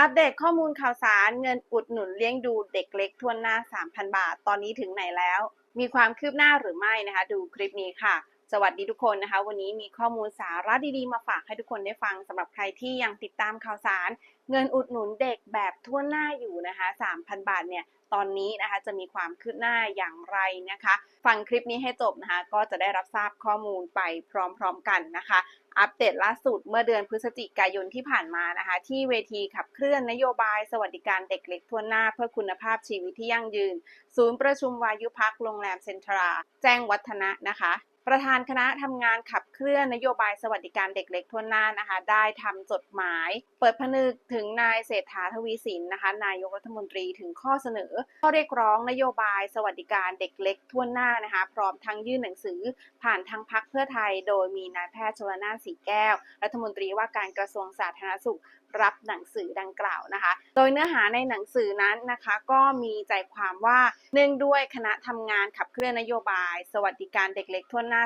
อัปเดตข้อมูลข่าวสารเงินอุดหนุนเลี้ยงดูเด็กเล็กทวนหน้า 3,000 บาท ตอนนี้ถึงไหนแล้ว มีความคืบหน้าหรือไม่นะคะ ดูคลิปนี้ค่ะ สวัสดีทุกคนนะคะ วันนี้มีข้อมูลสาระดีๆ มาฝากให้ทุกคนได้ฟังสำหรับใครที่ยังติดตามข่าวสาร เงินอุดหนุนเด็กแบบทั่วหน้าอยู่นะคะ 3,000 บาทเนี่ยตอนนี้นะคะจะมีความคืบหน้าอย่างไรนะคะ ฟังคลิปนี้ให้จบนะคะ ก็จะได้รับทราบข้อมูลไปพร้อมๆกันนะคะ อัปเดตล่าสุดเมื่อเดือนพฤศจิกายนที่ผ่านมานะคะ ที่เวทีขับเคลื่อนนโยบาย สวัสดิการเด็กเล็กทั่วหน้า เพื่อคุณภาพชีวิตที่ยั่งยืน ศูนย์ประชุมวายุพักโรงแรมเซ็นทรา แจ้งวัฒนะนะคะ ประธานคณะทำงานขับเคลื่อนนโยบายสวัสดิการเด็กเล็กทั่วหน้านะคะ ได้ทำจดหมาย เปิดผนึกถึงนายเศรษฐาทวีสินนะคะ นายกรัฐมนตรีถึงข้อเสนอข้อเรียกร้องนโยบายสวัสดิการเด็กเล็กทั่วหน้านะคะ พร้อมทั้งยื่นหนังสือผ่านทางพักเพื่อไทย โดยมีนายแพทย์ชลนานสีแก้ว รัฐมนตรีว่าการกระทรวงสาธารณสุข รับหนังสือดังกล่าวนะคะ โดยเนื้อหาในหนังสือนั้นนะคะ ก็มีใจความว่าเนื่องด้วยคณะทำงานขับเคลื่อนนโยบาย สวัสดิการเด็กเล็กทั่วหน้า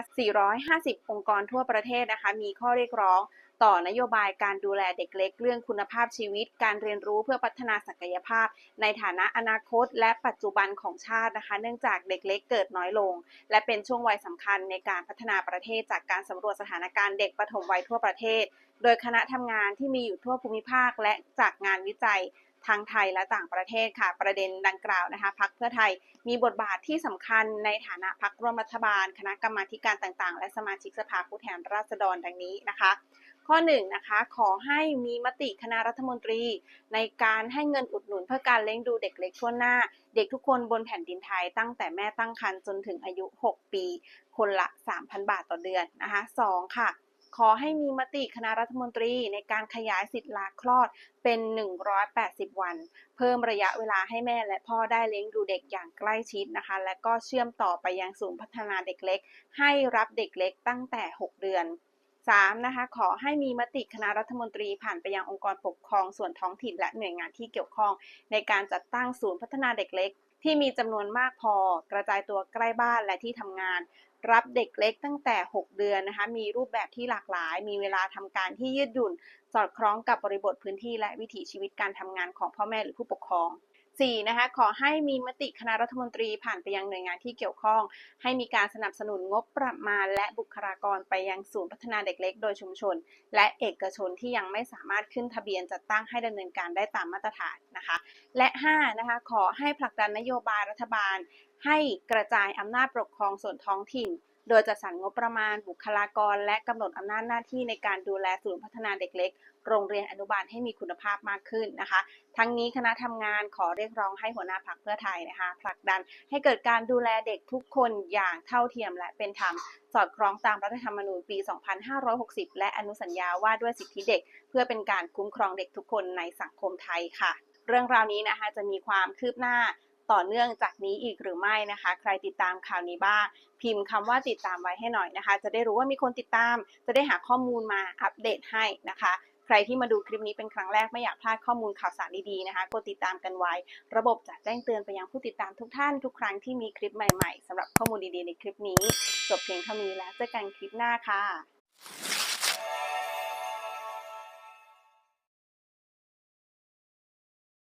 450 องค์กรทั่วประเทศนะคะ มีข้อเรียกร้อง ต่อนโยบายการดูแลเด็กเล็ก เรื่องคุณภาพชีวิต การเรียนรู้เพื่อพัฒนาศักยภาพ ในฐานะอนาคต และปัจจุบันของชาตินะคะ เนื่องจากเด็กเล็กเกิดน้อยลง และเป็นช่วงวัยสำคัญในการพัฒนาประเทศจากการสำรวจสถานการณ์เด็กปฐมวัยทั่วประเทศ โดยคณะทำงานที่มีอยู่ทั่วภูมิภาคและจากงานวิจัย ทั้งไทยและต่างประเทศค่ะ ประเด็นดังกล่าวนะคะพักเพื่อไทยมีบทบาทที่สำคัญในฐานะพักร่วมรัฐบาล คณะกรรมาธิการต่างๆ และสมาชิกสภาผู้แทนราษฎรดังนี้นะคะ ข้อ1นงนะคะขอให้มีมติคณะรัฐมนตรี ในการให้เงินอุดหนุนเพื่อการเลี้ยงดูเด็กเล็กทั่วหน้า เด็กทุกคนบนแผ่นดินไทยตั้งแต่แม่ตั้งครรภ์จนถึงอายุ 6 ปี คนละ 3,000 บาทต่อเดือนนะคะ 2 ค่ะ ขอให้มีมติคณะรัฐมนตรีในการขยายสิทธิ์ลาคลอดเป็น 180 วัน เพิ่มระยะเวลาให้แม่และพ่อได้เลี้ยงดูเด็กอย่างใกล้ชิดนะคะ และก็เชื่อมต่อไปยังศูนย์พัฒนาเด็กเล็ก ให้รับเด็กเล็กตั้งแต่ 6 เดือน 3. นะคะขอให้มีมติคณะรัฐมนตรีผ่านไปยังองค์กรปกครองส่วนท้องถิ่นและหน่วยงานที่เกี่ยวข้อง ในการจัดตั้งศูนย์พัฒนาเด็กเล็ก ที่มีจำนวนมากพอ กระจายตัวใกล้บ้านและที่ทำงาน รับเด็กเล็กตั้งแต่ 6 เดือนนะคะ มีรูปแบบที่หลากหลาย มีเวลาทำการที่ยืดหยุ่น สอดคล้องกับบริบทพื้นที่และวิถีชีวิตการทำงานของพ่อแม่หรือผู้ปกครอง 4. นะคะขอให้มีมติคณะรัฐมนตรีผ่านไปยังหน่วยงานที่เกี่ยวข้อง ให้มีการสนับสนุนงบประมาณ และบุคลากรไปยังศูนย์พัฒนาเด็กเล็ก โดยชุมชน และเอกชนที่ยังไม่สามารถขึ้นทะเบียนจัดตั้งให้ดำเนินการได้ตามมาตรฐานนะคะ และ 5. นะคะขอให้ผลักดันนโยบายรัฐบาล ให้กระจายอำนาจปกครองส่วนท้องถิ่น โดยจัดสรรงบประมาณบุคลากร และกำหนดอำนาจหน้าที่ในการดูแลศูนย์พัฒนาเด็กเล็ก โรงเรียนอนุบาลให้มีคุณภาพมากขึ้นนะคะ ทั้งนี้คณะทำงานขอเรียกร้องให้หัวหน้าพักเพื่อไทยนะคะผลักดันให้เกิดการดูแลเด็กทุกคนอย่างเท่าเทียมและเป็นธรรม สอดคล้องตามรัฐธรรมนูญปี 2560 และอนุสัญญาว่าด้วยสิทธิเด็ก เพื่อเป็นการคุ้มครองเด็กทุกคนในสังคมไทยค่ะ เรื่องราวนี้นะคะจะมีความคืบหน้า ต่อเนื่องจากนี้อีกหรือไม่นะคะ ใครติดตามข่าวนี้บ้าง พิมพ์คำว่าติดตามไว้ให้หน่อยนะคะ จะได้รู้ว่ามีคนติดตาม จะได้หาข้อมูลมาอัปเดตให้นะคะ ใครที่มาดูคลิปนี้เป็นครั้งแรกไม่อยากพลาดข้อมูลข่าวสารดีๆนะคะ กดติดตามกันไว้ ระบบจะแจ้งเตือนไปยังผู้ติดตามทุกท่านทุกครั้งที่มีคลิปใหม่ๆสำหรับข้อมูลดีๆในคลิปนี้ จบเพียงเท่านี้แล้วเจอกันคลิปหน้าค่ะ